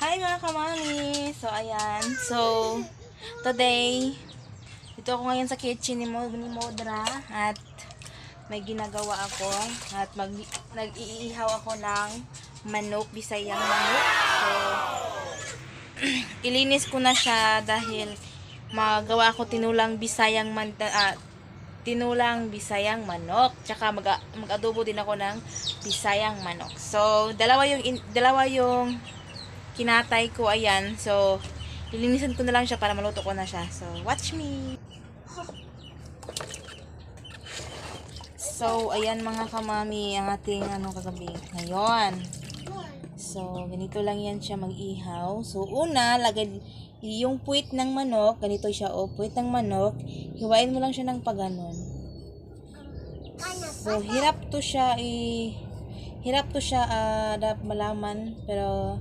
Hi mga kamami! So, ayan. So, today, dito ako ngayon sa kitchen ni, Mo, ni Modra at may ginagawa ako at mag, nag-iihaw ako ng manok, bisayang manok. So, ilinis ko na siya dahil magawa ako tinulang bisayang man, ah, tinulang bisayang manok. Tsaka mag, mag-adobo din ako ng bisayang manok. So, dalawa yung, in- dalawa yung kinatay ko, ayan. So, lilinisan ko na lang siya para maluto ko na siya. So, watch me! So, ayan mga kamami, ang ating ano kagabi. Ngayon. So, ganito lang yan siya mag-ihaw. So, una, lagay yung puwit ng manok. Ganito siya, o, puwit ng manok. Hiwain mo lang siya ng paganon. So, hirap to siya, eh, hirap to siya, dap malaman, pero,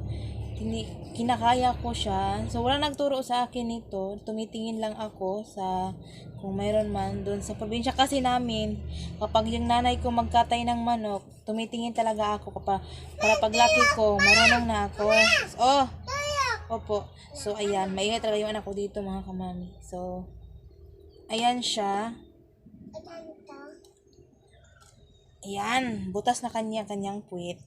hindi, kinakaya ko siya. So, wala nagturo sa akin nito. Tumitingin lang ako sa, kung mayroon man, doon sa probinsya kasi namin, kapag yung nanay ko magkatay ng manok, tumitingin talaga ako kapag, para paglaki ko, marunong na ako. Oh! Opo. So, ayan. Maingay talaga yung anak ko dito, mga kamami. So, ayan siya. Ayan, butas na kanya kanyang puwit.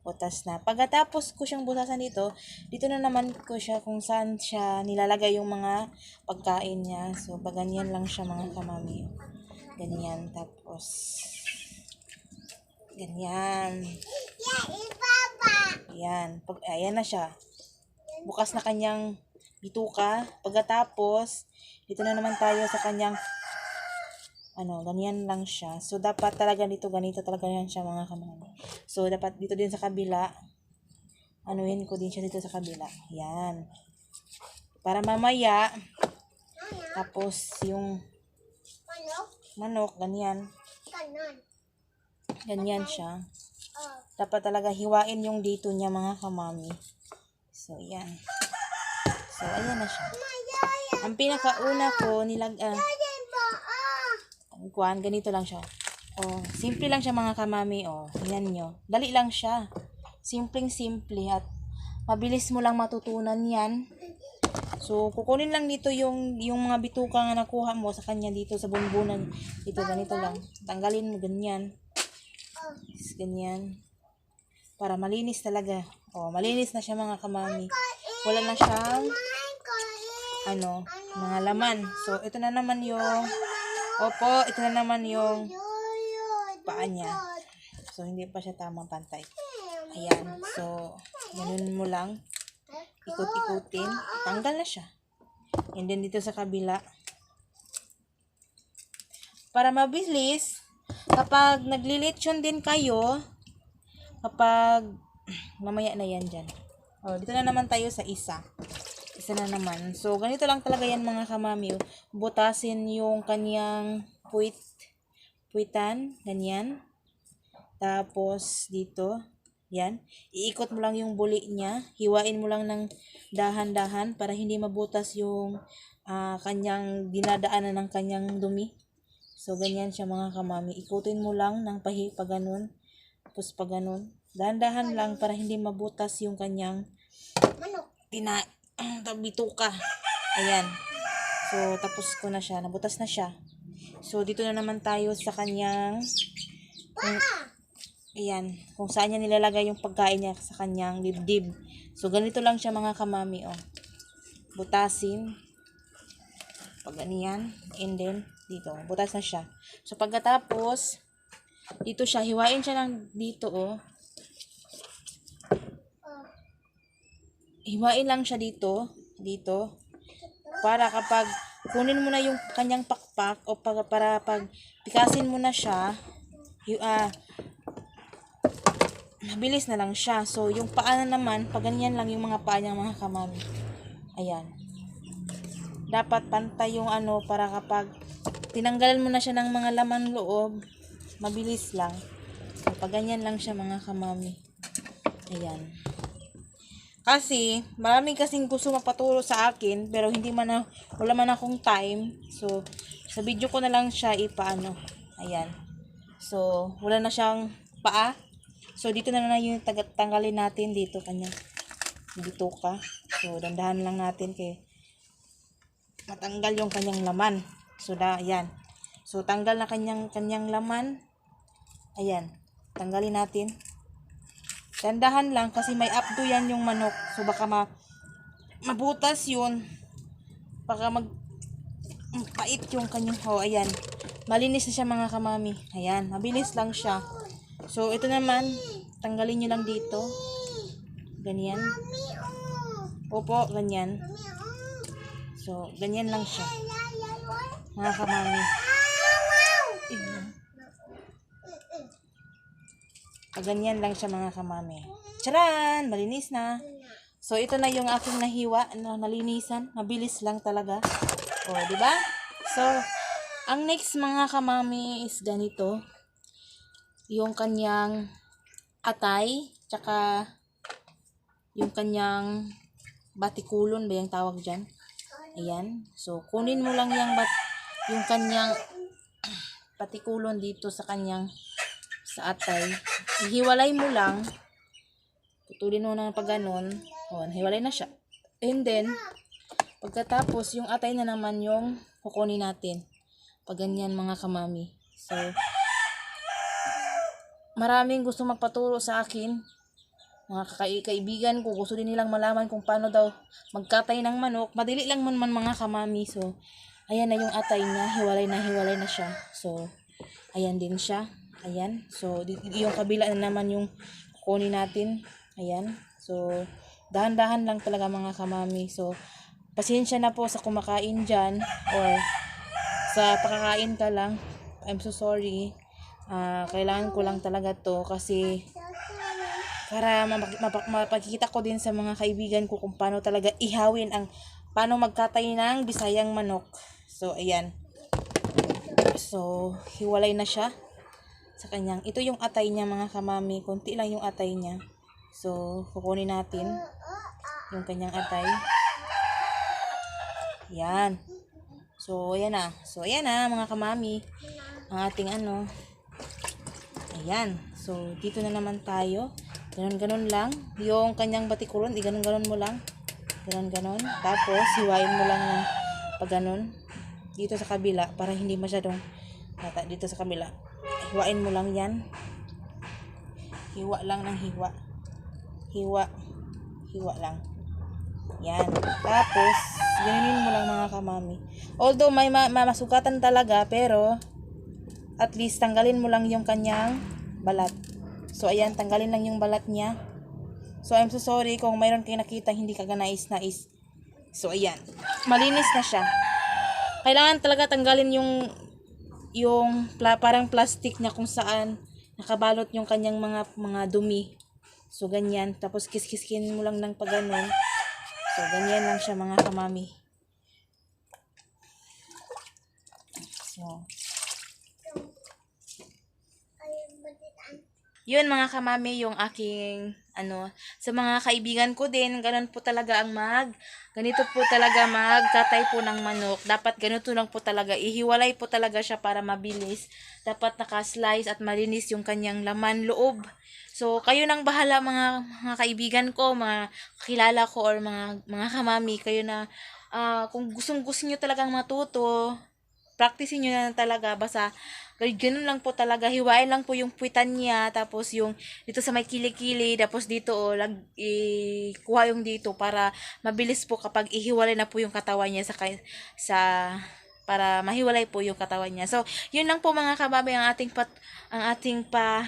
Butas na. Pagkatapos ko siyang butasan dito, dito na naman ko siya kung saan siya nilalagay yung mga pagkain niya. So, paganyan lang siya mga kamami. Ganyan. Tapos, ganyan. Ayan. Pag, ayan na siya. Bukas na kanyang bituka. Pagkatapos, dito na naman tayo sa kanyang ano, ganyan lang siya. So, dapat talaga dito, ganito talaga yan siya mga kamami. So, dapat dito din sa kabila, anuhin ko din siya dito sa kabila. Yan. Para mamaya, tapos yung manok, ganyan. Ganyan siya. Dapat talaga hiwain yung dito niya mga kamami. So, yan. So, ayan na siya. Ang pinakauna ko, nilag, ang kuan, ganito lang siya. Oh, simple lang siya mga kamami, oh. Yan nyo. Dali lang siya. Simpleng simple at mabilis mo lang matutunan yan. So, kukunin lang dito yung yung mga bituka nga nakuha mo sa kanya dito sa bunbunan. Dito, ganito lang. Tanggalin mo, ganyan. Ganyan. Para malinis talaga. Oh, malinis na siya mga kamami. Wala na siyang ano, mga laman. So, ito na naman yung Opo, ito na naman yung paa niya. So, hindi pa siya tamang pantay. Ayan. So, ganun mo lang. Ikot-ikutin. Tanggal na siya. And then, dito sa kabila. Para mabilis, kapag naglilitsyon din kayo, kapag, mamaya na yan dyan. Oh, dito na naman tayo sa isa. Isa na naman. So, ganito lang talaga yan mga kamami. Butasin yung kanyang puwit. Puwitan. Ganyan. Tapos, dito. Yan. Iikot mo lang yung buli niya. Hiwain mo lang ng dahan-dahan para hindi mabutas yung ah, kanyang dinadaanan ng kanyang dumi. So, ganyan siya mga kamami. Ikutin mo lang ng pahi pa ganun. Tapos pa ganun. Dahan-dahan lang para hindi mabutas yung kanyang tina bituka. Ayan. So, tapos ko na siya. Nabutas na siya. So, dito na naman tayo sa kanyang kung, ayan. Kung saan niya nilalagay yung pagkain niya sa kanyang dibdib. So, ganito lang siya mga kamami, oh. Butasin. Pag ganyan. And then, dito. Butas na siya. So, pagkatapos, dito siya. Hiwain siya lang dito, oh. Hiwain lang siya dito, dito, para kapag kunin mo na yung kanyang pakpak o pag, para pag pikasin mo na siya, yung, ah, mabilis na lang siya. So, yung paa na naman, pag ganyan lang yung mga paa niya mga kamami. Ayan. Dapat pantay yung ano para kapag tinanggalan mo na siya ng mga laman loob, mabilis lang. So, pag ganyan lang siya mga kamami. Ayan. Kasi, marami kasing gusto mapaturo sa akin, pero hindi man na, wala man akong time. So, sa video ko na lang siya ipaano. Ayan. So, wala na siyang paa. So, dito na na yung tanggalin natin dito kanya. dito ka. So, dandahan lang natin kay matanggal yung kanyang laman. So, da, ayan. So, tanggal na kanyang, kanyang laman. Ayan. Tanggalin natin. Dandahan lang kasi may updo yan yung manok. So, baka ma, mabutas yun. Baka mag, pait yung kanyang, oh, ayan. Malinis na siya mga kamami. Ayan, mabilis lang siya. So, ito naman, tanggalin nyo lang dito. Ganyan. Opo, ganyan. So, ganyan lang siya. Mga kamami. Ah, ganyan lang siya mga kamami. Charan! Malinis na. So, ito na yung aking nahiwa na nalinisan. Mabilis lang talaga. O, ba? So, ang next mga kamami is ganito. Yung kanyang atay, tsaka yung kanyang batikulon ba yung tawag dyan? Ayan. So, kunin mo lang yung bat yung kanyang patikulon dito sa kanyang sa atay. Ihiwalay mo lang. Putulin mo na pag ganun. O, hiwalay na siya. And then, pagkatapos, yung atay na naman yung kukunin natin. Pag ganyan mga kamami. So, maraming gusto magpaturo sa akin. Mga kaibigan ko, gusto din nilang malaman kung paano daw magkatay ng manok. Madali lang man man mga kamami. So, ayan na yung atay niya. Hiwalay na hiwalay na siya. So, ayan din siya. Ayan. So, yung kabila na naman yung kukunin natin. Ayan. So, dahan-dahan lang talaga mga kamami. So, pasensya na po sa kumakain dyan or sa pakakain ka lang. I'm so sorry. Ah, kailangan ko lang talaga to kasi para mapak- mapak- mapakikita ko din sa mga kaibigan ko kung paano talaga ihawin ang paano magkatay ng bisayang manok. So, ayan. So, hiwalay na siya sa kanyang. Ito yung atay niya mga kamami. Konti lang yung atay niya. So, kukunin natin yung kanyang atay. Yan. So, ayan na. So, ayan na mga kamami. Ang ating ano. Ayan. So, dito na naman tayo. Ganon-ganon lang. Yung kanyang batikulon, i-ganon-ganon mo lang. Ganon-ganon. Tapos, hiwain mo lang ng pag ganon. Dito sa kabila, para hindi masyadong nata dito sa kabila. Hiwain mo lang yan. Hiwa lang ng hiwa. Hiwa. Hiwa lang. Yan. Tapos, gananin mo lang mga kamami. Although may ma- ma- masugatan talaga, pero at least tanggalin mo lang yung kanyang balat. So, ayan, tanggalin lang yung balat niya. So, I'm so sorry kung mayroon kayo nakita hindi ka nais-nais. So, ayan. Malinis na siya. Kailangan talaga tanggalin yung yung pla- parang plastic niya kung saan nakabalot yung kanyang mga mga dumi. So, ganyan. Tapos, kiskiskin mo lang ng paganon. So, ganyan lang siya mga kamami. So, yun mga kamami yung aking ano sa mga kaibigan ko din ganun po talaga ang mag ganito po talaga magkatay po ng manok. Dapat ganito lang po talaga ihiwalay po talaga siya para mabilis. Dapat naka-slice at malinis yung kanyang laman loob. So kayo nang bahala mga mga kaibigan ko mga kilala ko or mga mga kamami kayo na ah, kung gustong gusto niyo talagang matuto practice nyo na talaga basta ganun lang po talaga hiwain lang po yung puwitan niya tapos yung dito sa may kilikili tapos dito oh lag i kuha yung dito para mabilis po kapag ihiwalay na po yung katawan niya sa sa para mahiwalay po yung katawan niya. So, yun lang po mga kababay ang ating pat, ang ating pa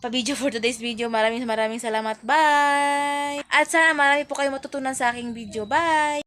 pa video for today's video. Maraming maraming salamat. Bye! At sana marami po kayo matutunan sa aking video. Bye!